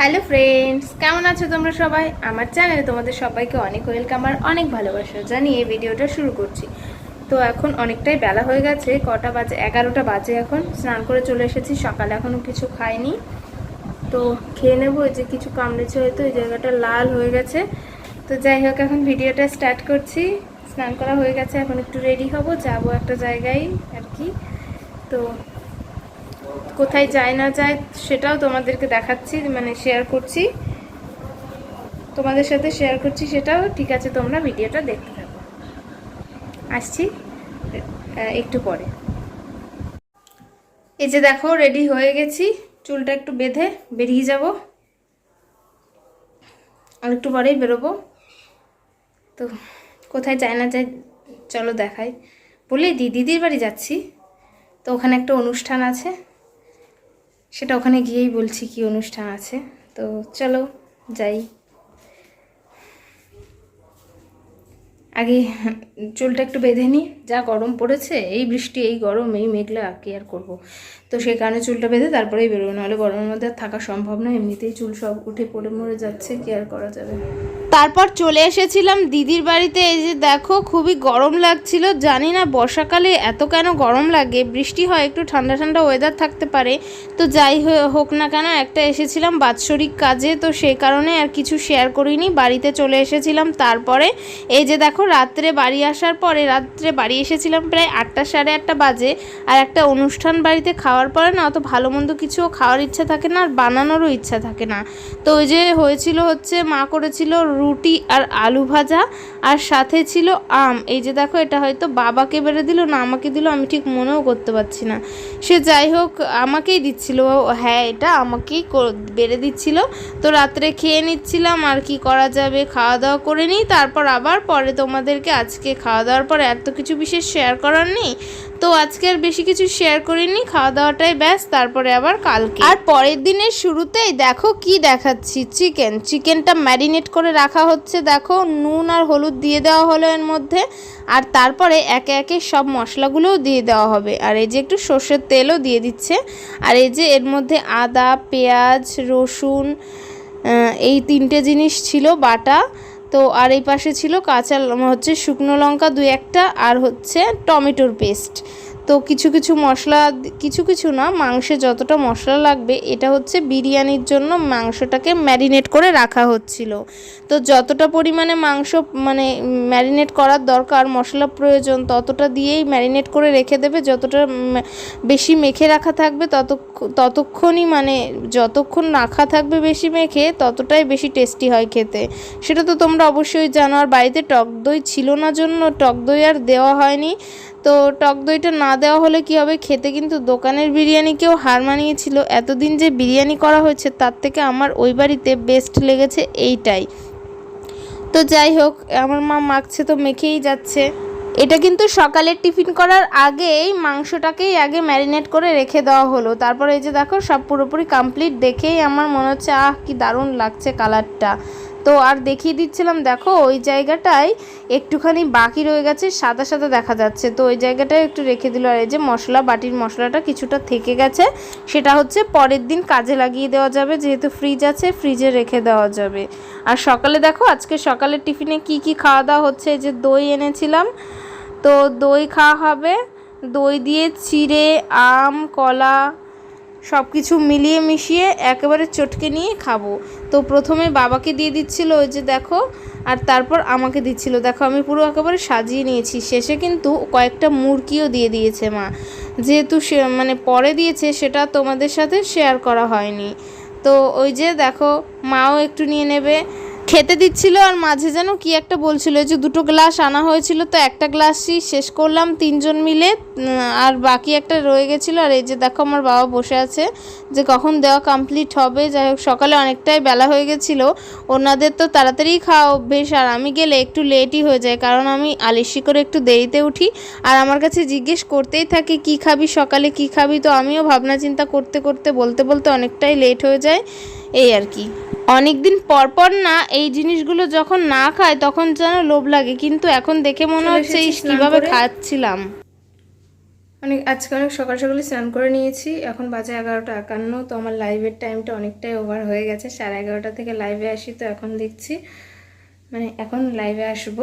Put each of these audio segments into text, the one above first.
Hello friends, কেমন আছো তোমরা সবাই? আমার চ্যানেলে তোমাদের সবাইকে অনেক ওয়েলকাম আর অনেক ভালোবাসা। জানিয়ে ভিডিওটা শুরু করছি। তো এখন অনেকটাই বেলা হয়ে গেছে, কটা বাজে, এগারোটা বাজে এখন। স্নান করে চলে এসেছি, সকালে এখনও কিছু খাইনি। তো খেয়ে নেব যে কিছু কামড়েছে হয়তো, এই জায়গাটা লাল হয়ে গেছে। তো যাই হোক, এখন ভিডিওটা স্টার্ট করছি। স্নান করা হয়ে গেছে, এখন একটু রেডি হব, যাব একটা জায়গায় আর কি। তো কোথায় যায় না যায় সেটাও তোমাদেরকে দেখাচ্ছি মানে শেয়ার করছি। তোমাদের সাথে শেয়ার করছি সেটাও, ঠিক আছে, তোমরা ভিডিওটা দেখতে থাকো। আসছি একটু পরে। এই যে দেখো রেডি হয়ে গেছি, চুলটা একটু বেঁধে বেরিয়ে যাব। আর একটু পরেই বেরোবো। তো কোথায় যায় না যায় চলো দেখাই। বলি, দি, দিদির বাড়ি যাচ্ছি। তো ওখানে একটা অনুষ্ঠান আছে। সেটা ওখানে গিয়েই বলছি কি অনুষ্ঠান আছে। তো চলো, যাই। আগে চুলটা একটু বেঁধে নিই। যা গরম পড়েছে, এই বৃষ্টি, এই গরম, এই মেঘলা কি আর করব? তো সেই কারণে চুলটা বেঁধে তারপরেই বেরোবো। নাহলে গরমের মধ্যে থাকা সম্ভব না। এমনিতেই চুল সব উঠে পড়ে মরে যাচ্ছে, কি আর করা যাবে? তারপর চলে এসেছিলাম দিদির বাড়িতে। এই যে দেখো, খুবই গরম লাগছিল। জানি না বর্ষাকালে এত কেন গরম লাগে। বৃষ্টি হয়, একটু ঠান্ডা ঠান্ডা ওয়েদার থাকতে পারে। তো যাই হোক না কেন, একটা এসেছিলাম বাৎসরিক কাজে। তো সেই কারণে আর কিছু শেয়ার করিনি। বাড়িতে চলে এসেছিলাম তারপরে। এই যে দেখো, রাত্রে বাড়ি আসার পরে, রাত্রে বাড়ি এসেছিলাম প্রায় আটটা সাড়ে আটটা বাজে। আর একটা অনুষ্ঠান বাড়িতে খাওয়ার পরে না, অত ভালো মন্দ কিছুও খাওয়ার ইচ্ছা থাকে না, আর বানানোরও ইচ্ছা থাকে না। তো ওই যে হয়েছিল হচ্ছে, মা করেছিল রুটি আর আলু ভাজা, আর সাথে ছিল আম। এই যে দেখো, এটা হয়তো বাবাকে বেড়ে দিল, না আমাকে দিল, আমি ঠিক মনেও করতে পারছি না। সে যাই হোক, আমাকেই দিচ্ছিল। হ্যাঁ এটা আমাকেই বেড়ে দিচ্ছিল। তো রাত্রে খেয়ে নিচ্ছিলাম, আর কি করা যাবে খাওয়া দাওয়া করে নিই। তারপর আবার পরে তোমাদেরকে আজকে খাওয়া দাওয়ার পর এত কিছু বিশেষ শেয়ার করার নেই। তো আজকে আর বেশি কিছু শেয়ার করিনি খাওয়া দাওয়াটাই ব্যাস, তারপরে আবার কালকে। আর পরের দিনের শুরুতেই দেখো কি দেখাচ্ছি, চিকেন। চিকেনটা ম্যারিনেট করে রাখা। হচ্ছে, দেখো, নুন আর হলুদ দিয়ে দেওয়া হলো এর মধ্যে, আর তারপরে একে একে সব মশলাগুলোও দিয়ে দেওয়া হবে। আর এই যে একটু সর্ষের তেলও দিয়ে দিচ্ছে, আর এই যে এর মধ্যে আদা, পেঁয়াজ, রসুন এই তিনটে জিনিস ছিল, বাটা, তো আর এই পাশে ছিল কাঁচা হচ্ছে শুকনো লঙ্কা দুই একটা, আর হচ্ছে টমেটোর পেস্ট। তো কিছু কিছু মশলা, কিছু কিছু না, মাংসে যতটা মশলা লাগবে, এটা হচ্ছে বিরিয়ানির জন্য মাংসটাকে ম্যারিনেট করে রাখা হচ্ছিল। তো যতটা পরিমাণে মাংস মানে ম্যারিনেট করার দরকার, মশলা প্রয়োজন, ততটা দিয়েই ম্যারিনেট করে রেখে দেবে। যতটা বেশি মেখে রাখা থাকবে, তত, ততক্ষণই মানে যতক্ষণ রাখা থাকবে বেশি মেখে, ততটাই বেশি টেস্টি হয় খেতে। সেটা তো তোমরা অবশ্যই জানো, আর বাড়িতে টক দই ছিল না জন্য, টক দই আর দেওয়া হয়নি। তো টক দইটা না দেওয়া হলে কি হবে? খেতে কিন্তু দোকানের বিরিয়ানিকেও হার মানিয়েছিল। এতদিন যে বিরিয়ানি করা হয়েছে, তার থেকে আমার ওই বাড়িতে বেস্ট লেগেছে এইটাই। তো যাই হোক, আমার মা মাখছে তো মেখেই যাচ্ছে। এটা কিন্তু সকালের টিফিন করার আগেই মাংসটাকেই আগে ম্যারিনেট করে রেখে দেওয়া হলো। তারপরে এই যে দেখো, সব পুরোপুরি কমপ্লিট দেখেই আমার মনে হচ্ছে, আহ, কি দারুণ লাগছে কালারটা তো আর দেখিয়ে দিচ্ছিলাম, দেখো ওই জায়গাটায় একটুখানি বাকি রয়ে গেছে, সাদা সাদা দেখা যাচ্ছে। তো ওই জায়গাটায় একটু রেখে দিল। আর এই যে মশলা, বাটির মশলাটা কিছুটা থেকে গেছে, সেটা হচ্ছে পরের দিন কাজে লাগিয়ে দেওয়া যাবে, যেহেতু ফ্রিজ আছে ফ্রিজে রেখে দেওয়া যাবে। আর সকালে দেখো, আজকে সকালের টিফিনে কি কি খাওয়া দাওয়া হচ্ছে যে দই এনেছিলাম। তো দই খাওয়া হবে। দই দিয়ে চিড়ে আম, কলা সব কিছু মিলিয়ে মিশিয়ে একেবারে চটকে নিয়ে খাব। তো প্রথমে বাবাকে দিয়ে দিচ্ছিল ওই যে দেখো, আর তারপর আমাকে দিচ্ছিল। দেখো, আমি পুরো একেবারে সাজিয়ে নিয়েছি। শেষে কিন্তু কয়েকটা মুরগিও দিয়ে দিয়েছে মা। যেহেতু সে মানে পরে দিয়েছে, সেটা তোমাদের সাথে শেয়ার করা হয়নি। তো ওই যে দেখো, মাও একটু নিয়ে নেবে। খেতে দিচ্ছিল আর মাঝে যেন কি একটা বলছিল যে দুটো গ্লাস আনা হয়েছিল তো একটা গ্লাসই শেষ করলাম তিনজন মিলে আর বাকি একটা রয়ে গেছিল। আর এই যে দেখো আমার বাবা বসে আছে যে কখন দেওয়া কমপ্লিট হবে। যাই হোক, সকালে অনেকটাই বেলা হয়ে গেছিল। ওনাদের তো তাড়াতাড়ি খাওয়া অভ্যেস। আর আমি গেলে একটু লেটই হয়ে যায়, কারণ আমি আলিসি করে একটু দেরিতে উঠি। আর আমার কাছে জিজ্ঞেস করতেই থাকে, কি খাবি সকালে? কি খাবি? তো আমিও ভাবনা চিন্তা করতে করতে, বলতে বলতে অনেকটাই লেট হয়ে যায়। এই আর কি। অনেক দিন পর পর না এই জিনিসগুলো যখন না খায় তখন যেন লোভ লাগে। কিন্তু এখন দেখে মনে হচ্ছে কীভাবে খাচ্ছিলাম। অনেক আজকে অনেক সকাল সকালে স্নান করে নিয়েছি এখন বাজে এগারোটা একান্ন তো আমার লাইভের টাইমটা অনেকটাই ওভার হয়ে গেছে। সাড়ে এগারোটা থেকে লাইভে আসি তো এখন দেখছি। মানে এখন লাইভে আসব।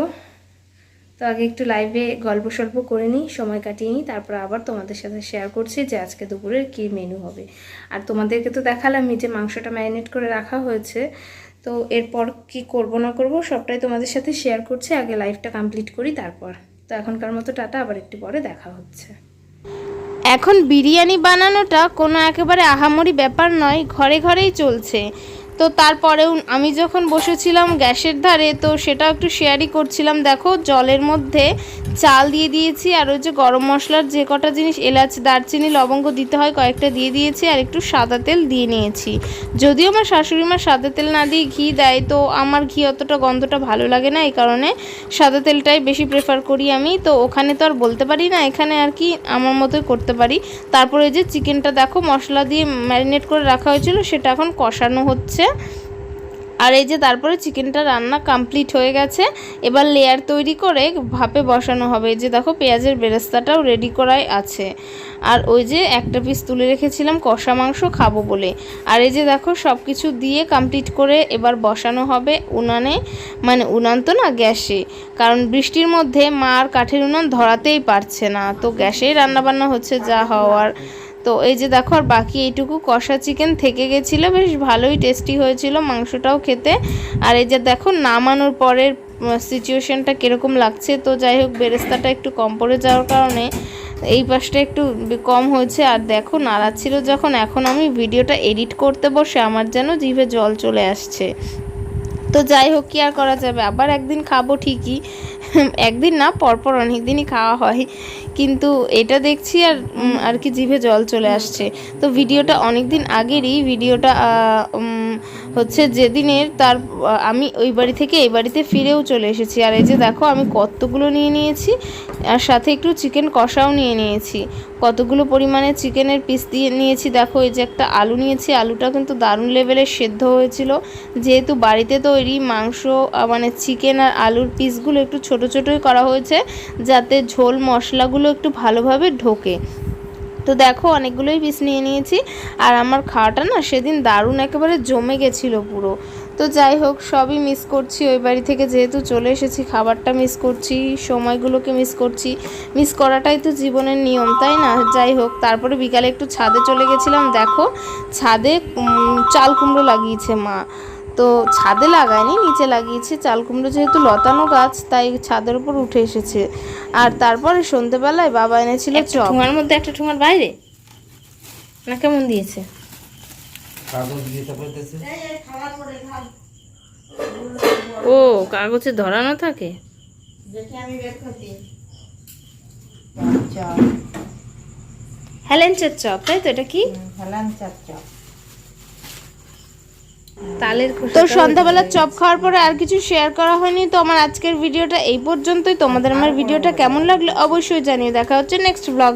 তো আগে একটু লাইভে গল্প সল্প করে নিই, সময় কাটিয়ে নিই, তারপর আবার তোমাদের সাথে শেয়ার করছি যে আজকে দুপুরের কী মেনু হবে। আর তোমাদেরকে তো দেখালামই যে মাংসটা ম্যারিনেট করে রাখা হয়েছে, তো এরপর কি করব না করব সবটাই তোমাদের সাথে শেয়ার করছি, আগে লাইভটা কমপ্লিট করি তারপর। তো এখনকার মতো টাটা, আবার একটু পরে দেখা হচ্ছে। এখন বিরিয়ানি বানানোটা কোনো একেবারে আহামরি ব্যাপার নয়, ঘরে ঘরেই চলছে। তো তারপরেও আমি যখন বসেছিলাম গ্যাসের ধারে, তো সেটা একটু শেয়ারই করছিলাম। দেখো, জলের মধ্যে চাল দিয়ে দিয়েছি, আর ওই যে গরম মশলার যে কটা জিনিস, এলাচ, দারচিনি, লবঙ্গ দিতে হয়, কয়েকটা দিয়ে দিয়েছি, আর একটু সাদা তেল দিয়ে নিয়েছি। যদিও আমার শাশুড়ি মা সাদা তেল না দিয়ে ঘি দেয়, তো আমার ঘি অতটা গন্ধটা ভালো লাগে না, এই কারণে সাদা তেলটাই বেশি প্রেফার করি আমি। তো ওখানে তো আর বলতে পারি না, এখানে আর কি আমার মতোই করতে পারি। তারপরে যে চিকেনটা দেখো, মশলা দিয়ে ম্যারিনেট করে রাখা হয়েছিল, সেটা এখন কষানো হচ্ছে। আর এই যে তারপরে চিকেনটা রান্না কমপ্লিট হয়ে গেছে, এবার লেয়ার তৈরি করে ভাপে বসানো হবে। যে দেখো, পেঁয়াজের বেরেস্তাটাও রেডি করাই আছে। আর ওই যে একটা পিস তুলে রেখেছিলাম, কষা মাংস খাব বলে। আর এই যে দেখো সব কিছু দিয়ে কমপ্লিট করে এবার বসানো হবে উনানে। মানে উনান তো না, গ্যাসে। কারণ বৃষ্টির মধ্যে মা আর কাঠের উনান ধরাতেই পারছে না। তো গ্যাসেই রান্নাবান্না হচ্ছে যা হওয়ার। তো এই যে দেখো, আর বাকি এইটুকু কষা চিকেন থেকে গেছিল, বেশ ভালোই টেস্টি হয়েছিল মাংসটাও খেতে। আর এই যে দেখো, নামানোর পরের সিচুয়েশনটা কীরকম লাগছে, তো যাই হোক, বেরেস্তাটা একটু কম পড়ে যাওয়ার কারণে এই পাশটা একটু কম হয়েছে। আর দেখো, নাড়াচ্ছিল যখন, এখন আমি ভিডিওটা এডিট করতে বসে, আমার যেন জিভে জল চলে আসছে। তো যাই হোক কি আর করা যাবে? আবার একদিন খাব ঠিকই। একদিন না পরপর অনেক দিনই খাওয়া হয়। কিন্তু এটা দেখছি আর আর কি জিভে জল চলে আসছে। তো ভিডিওটা অনেক দিন আগেরই ভিডিওটা আহ, উম, হচ্ছে যেদিনের তার আমি ওই বাড়ি থেকে এই বাড়িতে ফিরেও চলে এসেছি। আর এই যে দেখো, আমি কতগুলো নিয়ে নিয়েছি, আর সাথে একটু চিকেন কষাও নিয়ে নিয়েছি। কতগুলো পরিমাণে চিকেনের পিস দিয়ে নিয়েছি। দেখো, এই যে একটা আলু নিয়েছি আলুটা কিন্তু দারুণ লেভেলের সেদ্ধ হয়েছিল। যেহেতু বাড়িতে তৈরি মাংস মানে চিকেন আর আলুর পিসগুলো একটু ছোট ছোটোই করা হয়েছে, যাতে ঝোল মশলাগুলো একটু ভালোভাবে ঢোকে। তো দেখো অনেকগুলোই পিস নিয়ে নিয়েছি। আর আমার খাওয়াটা না সেদিন দারুণ একেবারে জমে গেছিল পুরো। তো যাই হোক, সবই মিস করছি ওই বাড়ি থেকে। যেহেতু চলে এসেছি, খাবারটা মিস করছি, সময়গুলোকে মিস করছি। মিস করাটাই তো জীবনের নিয়ম, তাই না? যাই হোক, তারপরে বিকালে একটু ছাদে চলে গেছিলাম। দেখো, ছাদে চাল কুমড়ো লাগিয়েছে মা। তো ছাদে লাগায়নি নিচে লাগিয়েছে চাল কুমড়ো যেহেতু লতানো গাছ তাই ছাদের উপর উঠে এসেছে। আর তারপরে সন্ধেবেলায় বাবা এনেছিল চপ। ঠোঙার মধ্যে একটা ঠোঙার বাইরে? না কেমন দিয়েছে? কাগজ দিয়ে ও কাগজে ধরানো থাকে? হেলেঞ্চের চপ তাই তো? এটা কি? তালের তো সন্ধ্যাবেলা চপ খাওয়ার পরে আর কিছু শেয়ার করা হয়নি তো আমার আজকের ভিডিওটা এই পর্যন্তই। তোমাদের আমার ভিডিওটা কেমন লাগল অবশ্যই জানিয়ে দেখা হচ্ছে নেক্সট ব্লগে